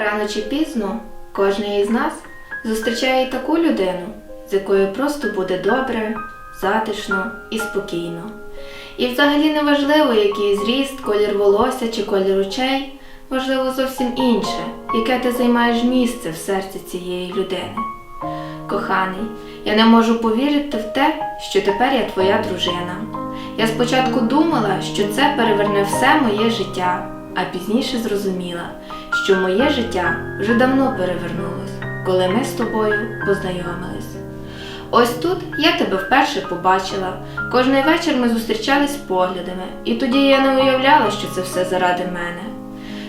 Рано чи пізно кожен із нас зустрічає таку людину, з якою просто буде добре, затишно і спокійно. І взагалі не важливо, який зріст, колір волосся чи колір очей, важливо зовсім інше, яке ти займаєш місце в серці цієї людини. Коханий, я не можу повірити в те, що тепер я твоя дружина. Я спочатку думала, що це переверне все моє життя, а пізніше зрозуміла, що моє життя вже давно перевернулось, коли ми з тобою познайомились. Ось тут я тебе вперше побачила. Кожний вечір ми зустрічались поглядами, і тоді я не уявляла, що це все заради мене.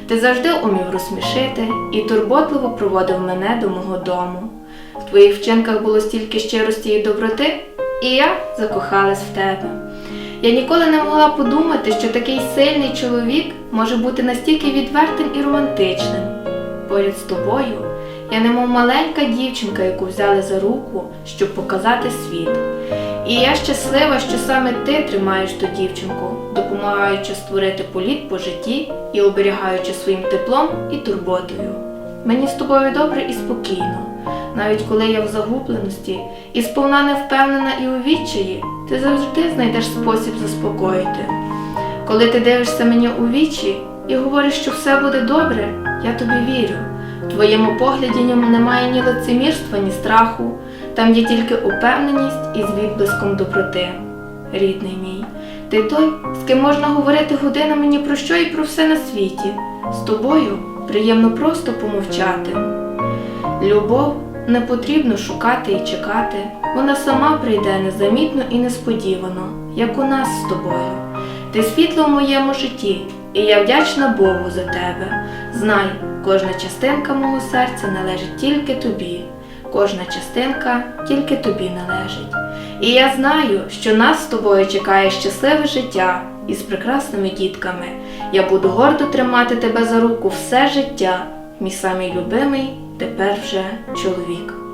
Ти завжди умів розсмішити і турботливо проводив мене до мого дому. В твоїх вчинках було стільки щирості і доброти, і я закохалась в тебе. Я ніколи не могла подумати, що такий сильний чоловік може бути настільки відвертим і романтичним. Поряд з тобою я немов маленька дівчинка, яку взяли за руку, щоб показати світ. І я щаслива, що саме ти тримаєш ту дівчинку, допомагаючи створити політ по житті і оберігаючи своїм теплом і турботою. Мені з тобою добре і спокійно. Навіть коли я в загубленості і сповна не впевнена і у відчаї, ти завжди знайдеш спосіб заспокоїти. Коли ти дивишся мені у вічі і говориш, що все буде добре, я тобі вірю. В твоєму погляді ньому немає ні лицемірства, ні страху, там є тільки упевненість із відблиском доброти. Рідний мій, ти той, з ким можна говорити годинами ні про що і про все на світі. З тобою приємно просто помовчати. Любов не потрібно шукати і чекати, вона сама прийде незамітно і несподівано, як у нас з тобою. Ти світло в моєму житті, і я вдячна Богу за тебе. Знай, кожна частинка мого серця належить тільки тобі, кожна частинка тільки тобі належить. І я знаю, що нас з тобою чекає щасливе життя із прекрасними дітками. Я буду гордо тримати тебе за руку все життя, мій самий любимий тепер вже чоловік.